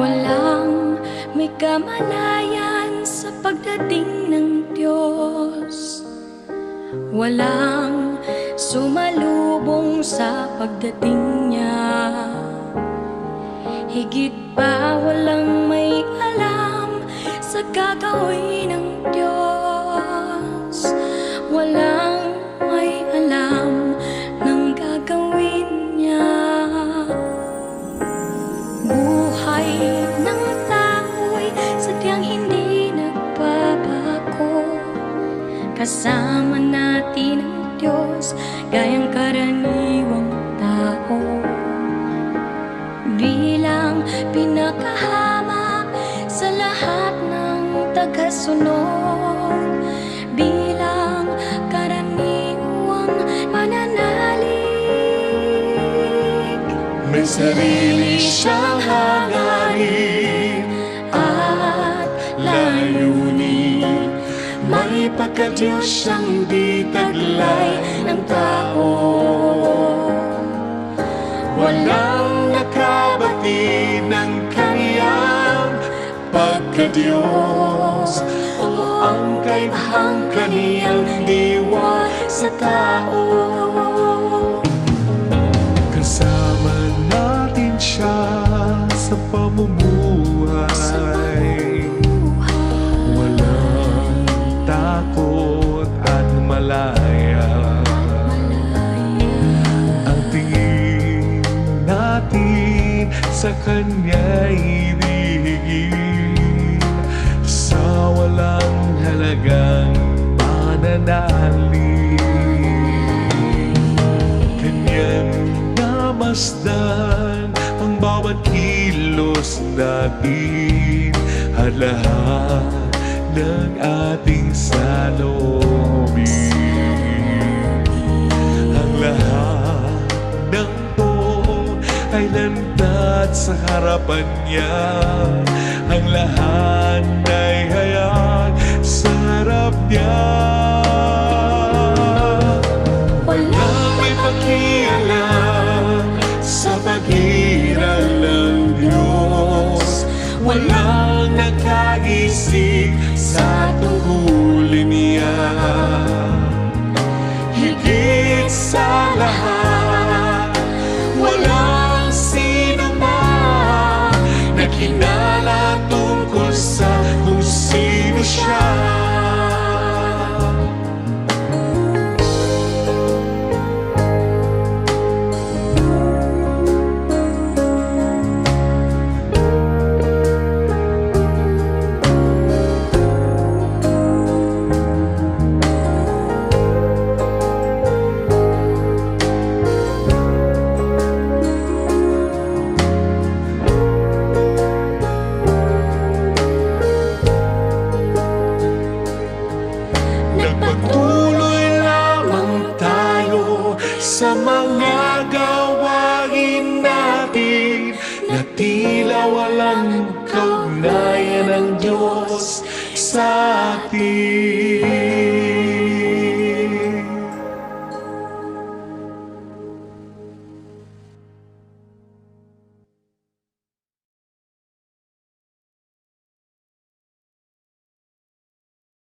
Walang may kamalayan sa pagdating ng Diyos. Walang sumalubong sa pagdating niya. Higit pa walang may alam sa gagawin ng tagasunod Bilang karaniwang pananalig May sarili siyang hangarin at layunin. May pagkadyos siyang di ng tao pagkadyos O ang kaibahang kaniyang diwa sa tao. Kasama natin siya sa pamumuhay. Walang takot at malaya. Ang tingin natin sa Kanya'y ibigin Sa walang halagang pananalig Kanyang namasdan ang bawat kilos natin At lahat ng ating salobin Ang lahat ng to ay landat sa harapan niya. Ang lahat ay hayag sa harap niya. Walang may sa paghirap ng Diyos. Walang nakaisip shine. Sa mga gawain natin na tila walang kaugnayan ng Diyos sa atin.